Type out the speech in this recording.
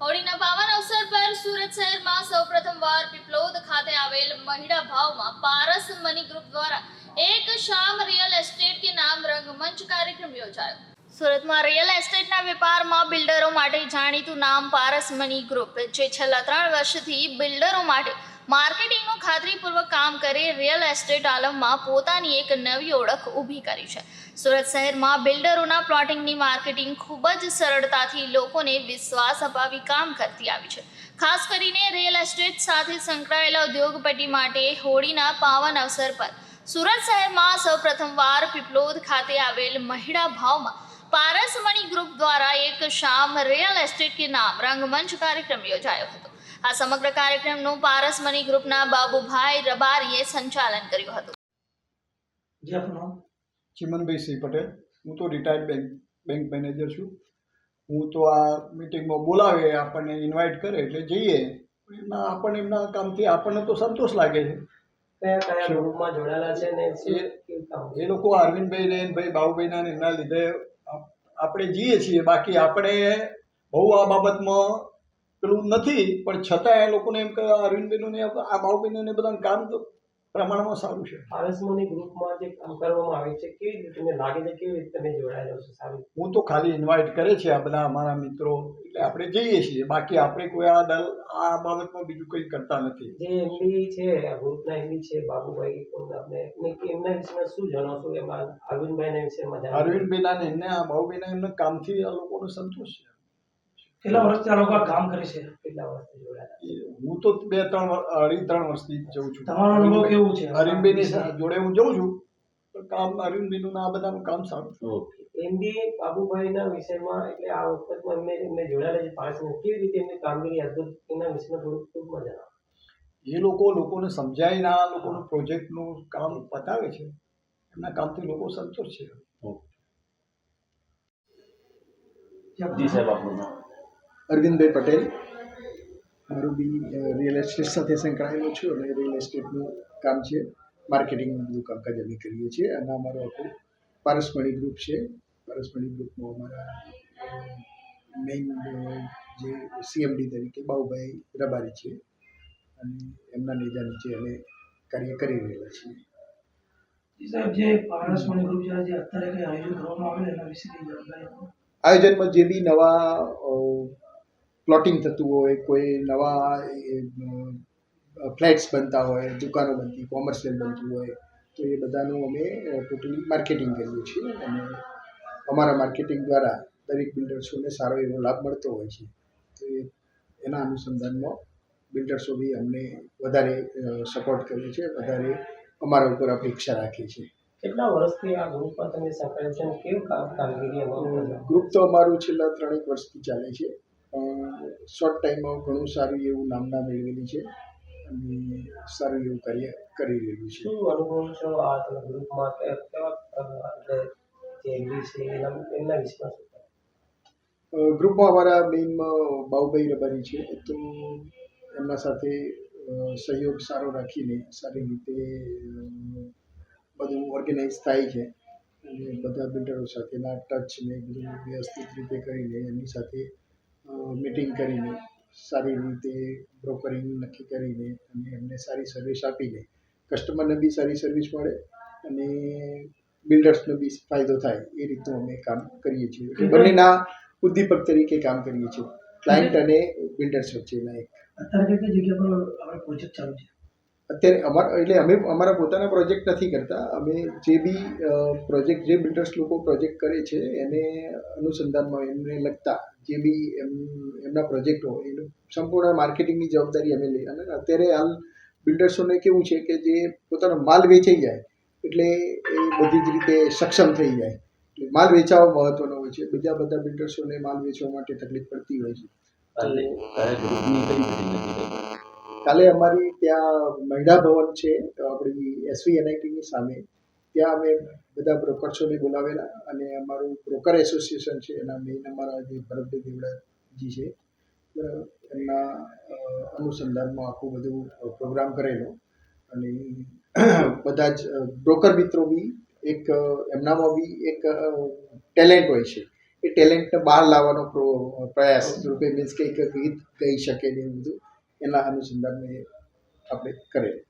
હોળીના પાવન અવસર પર સુરત શહેરમાં સૌપ્રથમવાર પીપલોદ ખાતે આવેલ મહિડા ભાવમાં પારસ મની ગ્રુપ દ્વારા એક શામ રિયલ એસ્ટેટ કે નામ રંગમંચ કાર્યક્રમ યોજાયો. સુરતમાં રિયલ એસ્ટેટના વેપારમાં બિલ્ડરો માટે જાણીતું નામ પારસ મની ગ્રુપ જે છેલ્લા ત્રણ વર્ષથી બિલ્ડરો માટે માર્કેટિંગનું ખાતરીપૂર્વક કામ કરી રિયલ એસ્ટેટ આલમમાં પોતાની એક નવી ઓળખ ઊભી કરી છે. સુરત શહેરમાં બિલ્ડરોના પ્લોટિંગની માર્કેટિંગ ખૂબ જ સરળતાથી લોકોને વિશ્વાસ અપાવી કામ કરતી આવી છે. ખાસ કરીને રિયલ એસ્ટેટ સાથે સંકળાયેલા ઉદ્યોગપતિ માટે હોળીના પાવન અવસર પર સુરત શહેરમાં સૌપ્રથમવાર પીપલોદ ખાતે આવેલ મહિડા ભાવમાં પારસમણી ગ્રુપ દ્વારા એક શામ રિયલ એસ્ટેટ કે નામ રંગમંચ કાર્યક્રમ યોજાયો હતો. આ સમગ્ર કાર્યક્રમનું પારસમણી ગ્રુપના બાબુભાઈ રબારીએ સંચાલન કર્યું હતું. જે આપનું ચિમનભાઈ સિંહ પટેલ. હું તો રિટાયર્ડ બેંક બેંક મેનેજર છું. હું તો આ મિટિંગમાં બોલાવે આપણને ઇન્વાઇટ કરે એટલે જઈએ. એમના આપણને એમના કામથી આપણને તો સંતોષ લાગે છે. એ લોકો અરવિંદભાઈ ને ભાઈ બાબુભાઈના એમના લીધે આપણે જઈએ છીએ, બાકી આપણે બહુ આ બાબતમાં પેલું નથી, પણ છતાં એ લોકોને એમ કે અરવિંદભાઈનું ને આ બાબુભાઈનું ને બધાનું કામ તો પ્રમાણમાં સારું છે. આરએસમોની ગ્રુપમાં જે કામ કરવામાં આવે છે કેવી રીતે તમને લાગે છે કેવી રીતે તમે જોડાયેલો છો સારું? હું તો ખાલી ઇન્વાઇટ કરે છે આ બધા અમારા મિત્રો એટલે આપણે જઈએ છીએ. બાકી આપણે કોઈ આ દલ આ બાબતમાં બીજું કંઈ કરતા નથી. જે એમડી છે ગ્રુપના એમડી છે બાબુભાઈ આપણે એમના વિશેમાં શું જણાવશો એમાં અરવિંદભાઈના વિશેમાં અરવિંદભાઈના ને એમને આ બાબુભાઈના એમના કામથી આ લોકોનો સંતોષ છે. કેટલા વર્ષથી આ લોકો કામ કરે છે? કેટલા વર્ષથી જોડાયેલા હું તો બે ત્રણ અઢી ત્રણ વર્ષથી જઉં છું. તમારો અનુભવ કેવું છે? સા- જોડે હું જઉં છું કામ અરવિંદભાઈનું ને આ બધાનું કામ સારું છે. એમડી બાબુભાઈના વિષયમાં એટલે આ વખતમાં એમને એમને જોડાયેલા છે પાંચ મિનિટ કેવી રીતે એમની કામગીરી અદભુત એના વિષયમાં થોડુંક ટૂંકમાં જણાવો. એ લોકો લોકોને સમજાય ના લોકોનું પ્રોજેક્ટનું કામ બતાવે છે. એમના કામથી લોકો સંતોષ છે. જી સાહેબ આપનું નામ? અરવિંદભાઈ પટેલ. મારું બી રિયલ એસ્ટેટ સાથે સંકળાયેલો છું અને રિયલ એસ્ટેટનું કામ છે. માર્કેટિંગનું બધું કામકાજ અમે કરીએ છીએ અને અમારો આખું પારસમણી ગ્રુપ છે. પારસમણી ગ્રુપમાં અમારા મેઇન જે સીએમડી તરીકે બાઉભાઈ રબારી છે અને એમના નેજા નીચે અમે કાર્ય કરી રહેલા છીએ. સાહેબ જે પારસમણી ગ્રુપ છે જે અત્યારે કઈ આયોજન કરવામાં આવેલ એના વિશે જાણકારી આયોજનમાં જે બી નવા પ્લોટિંગ થતું હોય કોઈ નવા ફ્લેટ્સ બનતા હોય દુકાનો બનતી કોમર્શિયલ બનતું હોય તો એ બધાનું અમે ટોટલી માર્કેટિંગ કરીએ છીએ અને અમારા માર્કેટિંગ દ્વારા દરેક બિલ્ડર્સોને સારો એવો લાભ મળતો હોય છે. તો એ એના અનુસંધાનમાં બિલ્ડર્સો બી અમને વધારે સપોર્ટ કરે છે વધારે અમારા ઉપર અપેક્ષા રાખે છે. કેટલા વર્ષથી આ ગ્રુપમાં તમે સંકળાયેલા છે કેવું કામગીરી? ગ્રુપ તો અમારું છેલ્લા ત્રણેક વર્ષથી ચાલે છે. શોર્ટ ટાઈમમાં ઘણું સારું એવું નામના મેળવેલી છે અને સારું એવું કાર્ય કરી રહ્યું છે. શું અનુભવ છો આ તમે ગ્રુપમાં કે કેવા જે એમડી છે એના એમના? અ, ગ્રુપમાં અમારા મેઇનમાં બાહુભાઈ રબારી છે. તો એમના સાથે સહયોગ સારો રાખીને સારી રીતે બધું ઓર્ગેનાઇઝ થાય છે. અને બધા બિલ્ડરો સાથેના ટચ ને બધું વ્યવસ્થિત રીતે કરીને એમની સાથે મિટિંગ કરીને સારી રીતે બ્રોકરિંગ નક્કી કરીને અને એમને સારી સર્વિસ આપીને કસ્ટમરને બી સારી સર્વિસ મળે અને બિલ્ડર્સનો બી ફાયદો થાય એ રીતનું અમે કામ કરીએ છીએ. બંનેના ઉદ્દીપક તરીકે કામ કરીએ છીએ. ક્લાયન્ટ અને બિલ્ડર્સ વચ્ચેના એક. અત્યારે કઈ જગ્યા પર પ્રોજેક્ટ ચાલુ છે? અત્યારે અમારા એટલે અમે અમારા પોતાના પ્રોજેક્ટ નથી કરતા. અમે જે બી પ્રોજેક્ટ જે બિલ્ડર્સ લોકો પ્રોજેક્ટ કરે છે એને અનુસંધાનમાં એમને લગતા જે બી એમ એમના પ્રોજેક્ટ હોય એનું સંપૂર્ણ માર્કેટિંગની જવાબદારી અમે લઈએ અને અત્યારે હાલ બિલ્ડર્સોને કેવું છે કે જે પોતાનો માલ વેચાઈ જાય એટલે એ બધી જ રીતે સક્ષમ થઈ જાય. એટલે માલ વેચાવો મહત્વનો હોય છે. બીજા બધા બિલ્ડર્સોને માલ વેચવા માટે તકલીફ પડતી હોય છે. કાલે અમારી ત્યાં મહિલા ભવન છે આપણી એસવી એનઆઈટીની સામે. ત્યાં અમે બધા બ્રોકર્સોને બોલાવેલા અને અમારું બ્રોકર એસોસિએશન છે, એના મેઇન અમારા જે ભરતભાઈ દેવડાજી છે એમના અનુસંધાનમાં આખું બધું પ્રોગ્રામ કરેલો. અને બધા જ બ્રોકર મિત્રો બી એક એમનામાં બી એક ટેલેન્ટ હોય છે. એ ટેલેન્ટને બહાર લાવવાનો પ્રો- પ્રયાસ, રૂપે મીન્સ કે એક ગીત ગાઈ શકે ને એવું બધું. એના અનુસંધાન આપણે કરેલું.